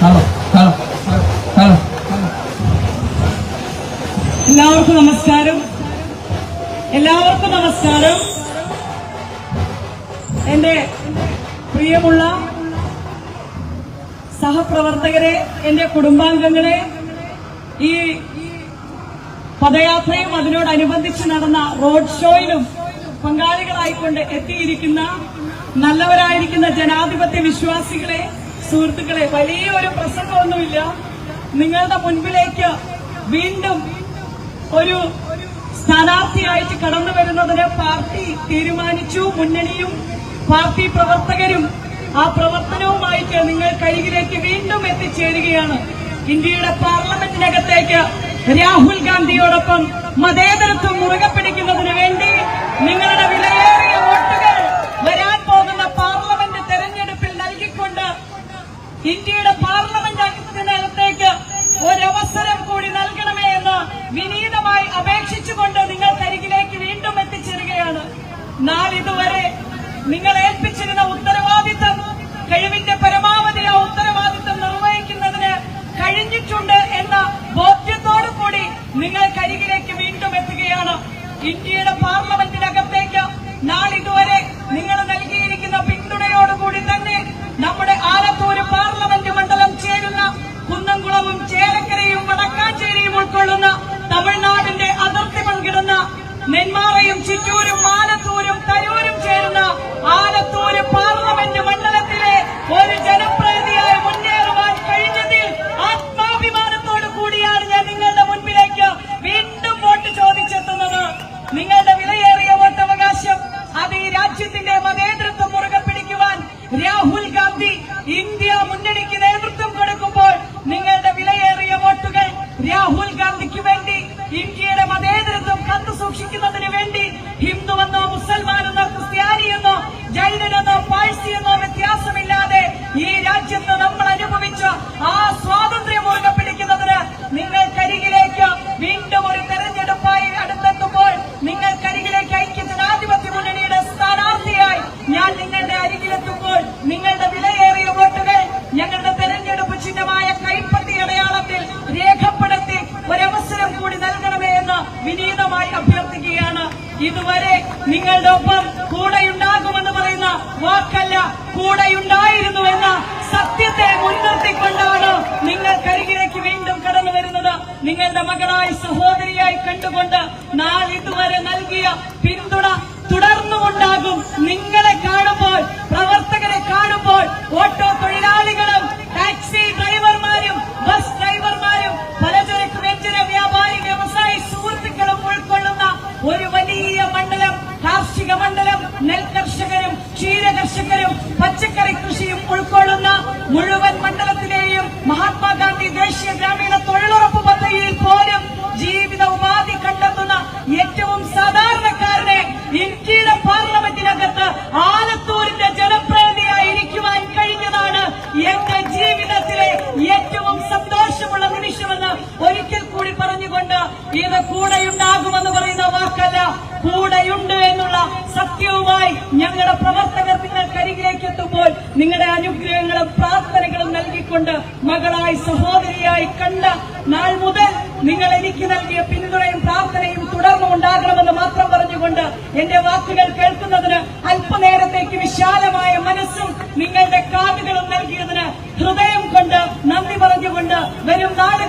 Hello hello hello എല്ലാവർക്കും നമസ്കാരം. എല്ലാവർക്കും നമസ്കാരം. എന്റെ പ്രിയമുള്ള സഹപ്രവർത്തകരെ എന്റെ കുടുംബാംഗങ്ങളെ ഈ പദയാത്രയും അതിനോടനുബന്ധിച്ച് നടന്ന റോഡ് ഷോയിലും പങ്കാളികളായിക്കൊണ്ട് എത്തിയിരിക്കുന്ന നല്ലവരായിരിക്കുന്ന ജനാധിപത്യ വിശ്വാസികളെ സുഹൃത്തുക്കളെ വലിയൊരു പ്രസംഗമൊന്നുമില്ല. നിങ്ങളുടെ മുൻപിലേക്ക് വീണ്ടും ഒരു സ്ഥാനാർത്ഥിയായിട്ട് കടന്നു വരുന്നതിന് പാർട്ടി തീരുമാനിച്ചു. മുന്നണിയും പാർട്ടി പ്രവർത്തകരും ആ പ്രവർത്തനവുമായിട്ട് നിങ്ങൾ കരികിലേക്ക് വീണ്ടും എത്തിച്ചേരുകയാണ്. ഇന്ത്യയുടെ പാർലമെന്റിനകത്തേക്ക് രാഹുൽ ഗാന്ധിയോടൊപ്പം മതേതരത്വം മുറുകെ പിടിക്കുന്നതിന് വേണ്ടി നിങ്ങളുടെ വിലയേറിയ വോട്ടുകൾ വരാൻ പോകുന്ന പാർലമെന്റ് തെരഞ്ഞെടുപ്പിൽ നൽകിക്കൊണ്ട് ഇന്ത്യയുടെ പാർലമെന്റ് അംഗത്തിനകത്തേക്ക് ഒരവസരം കൂടി നൽകണമേ എന്ന് വിനീതമായി അപേക്ഷിച്ചുകൊണ്ട് നിങ്ങൾക്കരികിലേക്ക് വീണ്ടും എത്തിച്ചേരുകയാണ് നാളിതുവരെ നിങ്ങൾ ഏൽപ്പിച്ചിരുന്ന ഉത്തരവാദിത്തം കഴിവിന്റെ പരമാവധി ആ ഉത്തരവാദിത്തം നിർവഹിക്കുന്നതിന് കഴിഞ്ഞിട്ടുണ്ട് എന്ന ബോധ്യത്തോടു കൂടി നിങ്ങൾ കരികിലേക്ക് വീണ്ടും എത്തുകയാണ്. ഇന്ത്യയുടെ പാർലമെന്റിനകത്തേക്ക് നാളിതുവരെ രാഹുൽ ഗാന്ധി ഇന്ത്യ മുന്നണിക്ക് നേതൃത്വം കൊടുക്കുമ്പോൾ നിങ്ങളുടെ വിലയേറിയ വോട്ടുകൾ രാഹുൽ ഗാന്ധിക്ക് വേണ്ടി ഇന്ത്യയുടെ മതേതരത്വം കത്തു സൂക്ഷിക്കുന്നതിന് വേണ്ടി ഹിന്ദുവെന്നോ മുസൽമാനെന്നോ ക്രിസ്ത്യാനിയെന്നോ ജൈനനെന്നോ പാഴ്സിയെന്നോ വ്യത്യാസമില്ലാതെ ഈ രാജ്യത്ത് നമ്മൾ അനുഭവിച്ച ആ സ്വാതന്ത്ര്യം മുറുകെ പിടിക്കുന്നതിന് നിങ്ങൾക്കരികിലേക്ക് വീണ്ടും ഒരു തെരഞ്ഞെടുപ്പായി അടുത്തെത്തുമ്പോൾ നിങ്ങൾക്കരികിലേക്ക് ഐക്യ ജനാധിപത്യ മുന്നണിയുടെ സ്ഥാനാർത്ഥിയായി ഞാൻ നിങ്ങളുടെ അരികിലെത്തുമ്പോൾ നിങ്ങളുടെ വിലയേറിയ വോട്ടുകൾ ഞങ്ങളുടെ തെരഞ്ഞെടുപ്പ് ചിഹ്നമായ കൈപ്പത്തി അടയാളത്തിൽ രേഖപ്പെടുത്തി ഒരവസരം കൂടി നൽകണമേ എന്ന് വിനീതമായി അഭ്യർത്ഥിക്കുകയാണ് ഇതുവരെ നിങ്ങളുടെ ഒപ്പം കൂടെയുണ്ടാകുമെന്ന് പറയുന്ന വാക്കല്ല കൂടെയുണ്ടായിരുന്നു എന്ന സത്യത്തെ മുൻനിർത്തിക്കൊണ്ടാണ് നിങ്ങൾ കരികിലേക്ക് വീണ്ടും കടന്നു വരുന്നത്. നിങ്ങളുടെ മകളായി സഹോദരിയായി കണ്ടുകൊണ്ട് നാളിതുവരെ നൽകിയ പിന്തുണ കർഷകരും ക്ഷീര കർഷകരും പച്ചക്കറി കൃഷിയും ഉൾക്കൊള്ളുന്ന മുഴുവൻ മണ്ഡലത്തിലെയും മഹാത്മാഗാന്ധി ദേശീയ ഗ്രാമീണ കൂടി പറഞ്ഞുകൊണ്ട് ഇത് കൂടെയുണ്ടാകുമെന്ന് പറയുന്ന വാക്കല്ല കൂടെയുണ്ട് എന്നുള്ള സത്യവുമായി ഞങ്ങളുടെ പ്രവർത്തകർ നിങ്ങൾക്കരികിലേക്ക് എത്തുമ്പോൾ നിങ്ങളുടെ അനുഗ്രഹങ്ങളും പ്രാർത്ഥനകളും നൽകിക്കൊണ്ട് മകളായി സഹോദരിയായി കണ്ട നാൾ മുതൽ നിങ്ങൾ എനിക്ക് നൽകിയ പിന്തുണയും പ്രാർത്ഥനയും തുടർന്നും ഉണ്ടാകണമെന്ന് മാത്രം പറഞ്ഞുകൊണ്ട് എന്റെ വാക്കുകൾ കേൾക്കുന്നതിന് അല്പനേരത്തേക്ക് വിശാലമായ മനസ്സും നിങ്ങളുടെ കാതുകളും നൽകിയതിന് ഹൃദയം കൊണ്ട് നന്ദി പറഞ്ഞുകൊണ്ട് വരും നാളെ